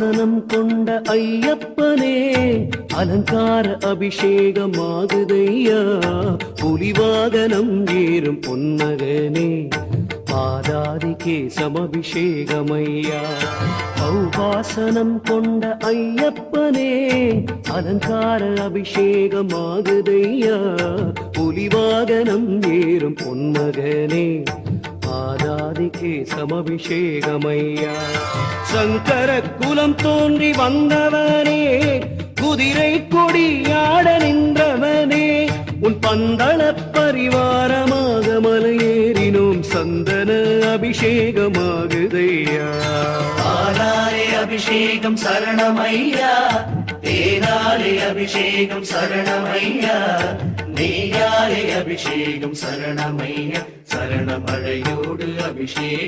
வாசனம் கொண்ட ஐயப்பனே அலங்கார அபிஷேகமாகுதையா? புலிவாகனம் ஏறும் பொன்னகனே பாதாதி கேசமபிஷேகமையா? பௌபாசனம் கொண்ட ஐயப்பனே அலங்கார அபிஷேகமாகுதையா? புலிவாகனம் ஏறும் பொன்மகனே ஆதாதிக்கே சமபிஷேகமையா. சங்கர குலம் தோன்றி வந்தவனே குதிரை கொடியாட நின்றவனே உன் பந்தள பரிவாரமாக மலையேறினோம் சந்தன அபிஷேகமாகுதையா. பாலாலே அபிஷேகம் சரணமையா. தேனாலே அபிஷேகம் சரணமையா நெய்யாலே அபிஷேகம் சரணமையா சரணமழையோடு அபிஷேகம்